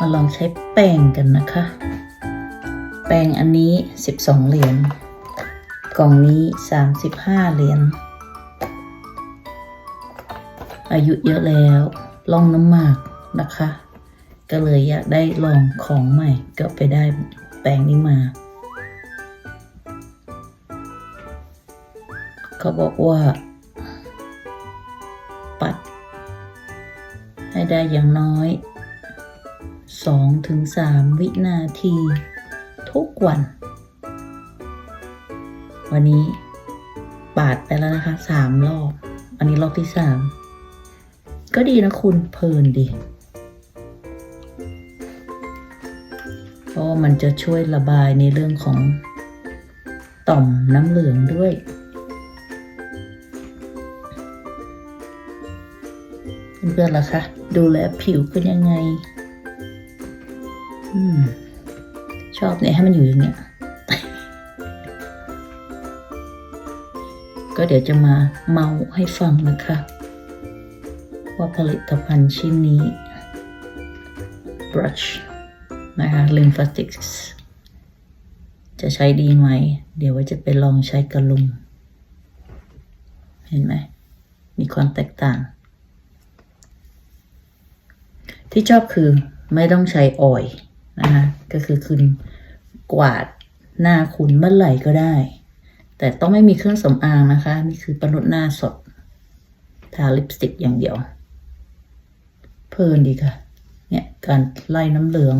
มาลองใช้แป้งกันนะคะ แป้งอันนี้ 12 เหรียญ กล่องนี้ 35 เหรียญ อายุเยอะแล้วลองน้ำหมากนะคะ ก็เลยอยากได้ลองของใหม่ ก็ไปได้แปรงนี้มา เขาบอกว่า ปัด ให้ได้อย่างน้อย 2-3 วินาที ทุกวัน วันนี้ปาดไปแล้วนะคะสามรอบ อันนี้รอบที่สามก็ดีนะคุณเพลินดีเพราะมันจะช่วยระบายในเรื่องของต่อมน้ำเหลืองด้วย เพื่อนๆล่ะคะ ดูแลผิวเป็นยังไง ชอบเนี่ยให้มันอยู่อย่างเงี้ย ก็เดี๋ยวจะมาเมาให้ฟังนะคะ ว่าผลิตภัณฑ์ชิ้นนี้ brush นะคะ lymphatics จะใช้ดีไหม เดี๋ยวว่าจะไปลองใช้กระลุงเห็นไหม มีความแตกต่าง ที่ชอบคือไม่ต้องใช้ออยล์ นะคะก็คือคุณกวาดหน้าคุณเมื่อไหร่ก็ได้ แต่ต้องไม่มีเครื่องสำอางนะคะ นี่คือประนุหน้าสด ทาลิปสติกอย่างเดียว เพลินดีค่ะ เนี่ยการไล่น้ำเหลือง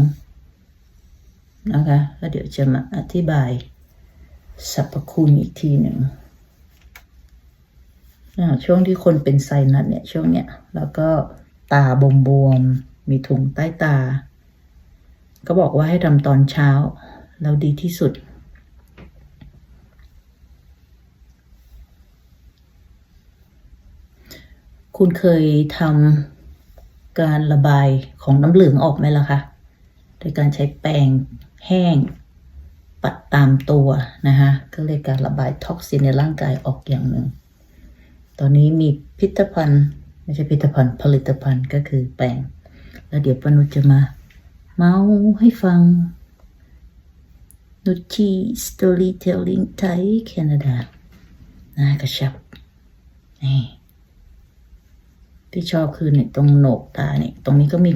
นะคะแล้วเดี๋ยวจะมาอธิบายสรรพคุณอีกทีหนึ่งช่วงที่คนเป็นไซนัสเนี่ยช่วงเนี้ยแล้วก็ตาบวมบวมๆมีถุงใต้ตา ก็บอกว่าให้ทำตอนเช้าแล้วดีที่สุด คุณเคยทำการระบายของน้ำเหลืองออกไหมล่ะคะ โดยการใช้แปรงแห้งปัดตามตัวนะคะก็เลยการระบายท็อกซินในร่างกายออกอย่างหนึ่ง ตอนนี้มีพิพิธภัณฑ์ ไม่ใช่พิพิธภัณฑ์ผลิตภัณฑ์ก็คือแปรงแล้วเดี๋ยวปนุจะมา เมาให้ฟังนุชชี storytelling ไทยแคนาดานะกระชับนี่ที่ชอบคือเนี่ยตรงโหนกตาเนี่ยตรงนี้ก็มี